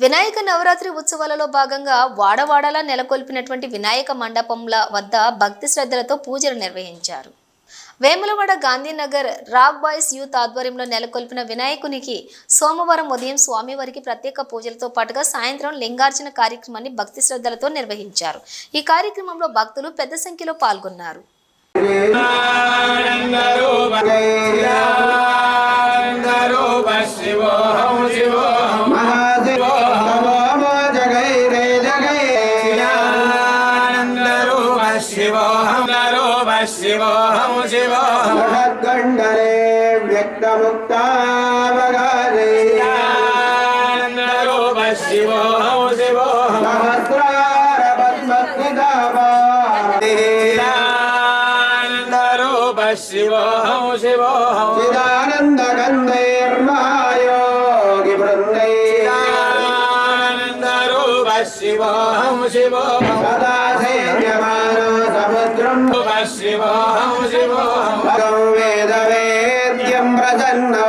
వినాయక నవరాత్రి ఉత్సవాలలో భాగంగా వాడవాడలా నెలకొల్పినటువంటి వినాయక మండపంల వద్ద భక్తి శ్రద్ధలతో పూజలు నిర్వహించారు. Vemulawada Gandhinagar rock boys youth ఆధ్వర్యంలో నెలకొల్పిన వినాయకునికి సోమవారం ఉదయం స్వామివారికి ప్రత్యేక పూజలతో పాటుగా సాయంత్రం లింగార్చన కార్యక్రమాన్ని భక్తి శ్రద్ధలతో నిర్వహించారు. ఈ కార్యక్రమంలో భక్తులు పెద్ద సంఖ్యలో పాల్గొన్నారు. శివో శివోహం శివోహం ఆనందరూప శివోహం శివోహం శివోహం వ్యక్తముక్తావగాదే ఆనందరూప శివోహం శివోహం సహస్రార పద్మస్మితాభాదే ఆనందరూప శివోహం శివోహం చిదానంద ఆనందరూప శివోహం శివోహం సదా సముద్రం రూప శివోహం శివోహం భగం వేద వేద్యం ప్రసన్నో